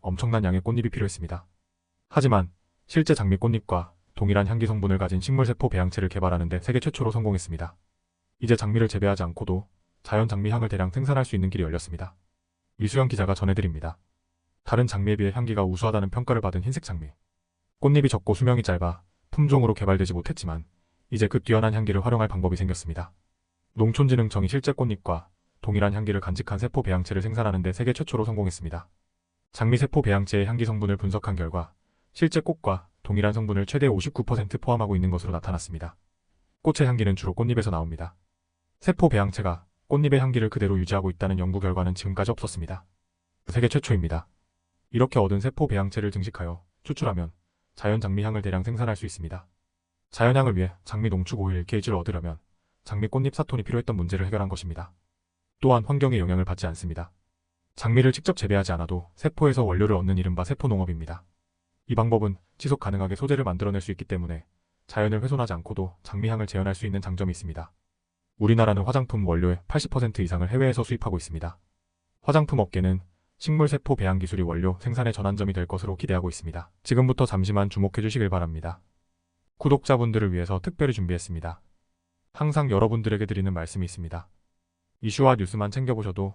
엄청난 양의 꽃잎이 필요했습니다. 하지만 실제 장미 꽃잎과 동일한 향기 성분을 가진 식물세포 배양체를 개발하는데 세계 최초로 성공했습니다. 이제 장미를 재배하지 않고도 자연 장미 향을 대량 생산할 수 있는 길이 열렸습니다. 이수영 기자가 전해드립니다. 다른 장미에 비해 향기가 우수하다는 평가를 받은 흰색 장미. 꽃잎이 적고 수명이 짧아 품종으로 개발되지 못했지만 이제 그 뛰어난 향기를 활용할 방법이 생겼습니다. 농촌진흥청이 실제 꽃잎과 동일한 향기를 간직한 세포 배양체를 생산하는데 세계 최초로 성공했습니다. 장미 세포 배양체의 향기 성분을 분석한 결과 실제 꽃과 동일한 성분을 최대 59% 포함하고 있는 것으로 나타났습니다. 꽃의 향기는 주로 꽃잎에서 나옵니다. 세포 배양체가 꽃잎의 향기를 그대로 유지하고 있다는 연구 결과는 지금까지 없었습니다. 세계 최초입니다. 이렇게 얻은 세포 배양체를 증식하여 추출하면 자연 장미향을 대량 생산할 수 있습니다. 자연향을 위해 장미 농축 오일 게이지를 얻으려면 장미 꽃잎 사톤이 필요했던 문제를 해결한 것입니다. 또한 환경에 영향을 받지 않습니다. 장미를 직접 재배하지 않아도 세포에서 원료를 얻는 이른바 세포 농업입니다. 이 방법은 지속 가능하게 소재를 만들어낼 수 있기 때문에 자연을 훼손하지 않고도 장미향을 재현할 수 있는 장점이 있습니다. 우리나라는 화장품 원료의 80% 이상을 해외에서 수입하고 있습니다. 화장품 업계는 식물 세포 배양 기술이 원료 생산의 전환점이 될 것으로 기대하고 있습니다. 지금부터 잠시만 주목해 주시길 바랍니다. 구독자분들을 위해서 특별히 준비했습니다. 항상 여러분들에게 드리는 말씀이 있습니다. 이슈와 뉴스만 챙겨보셔도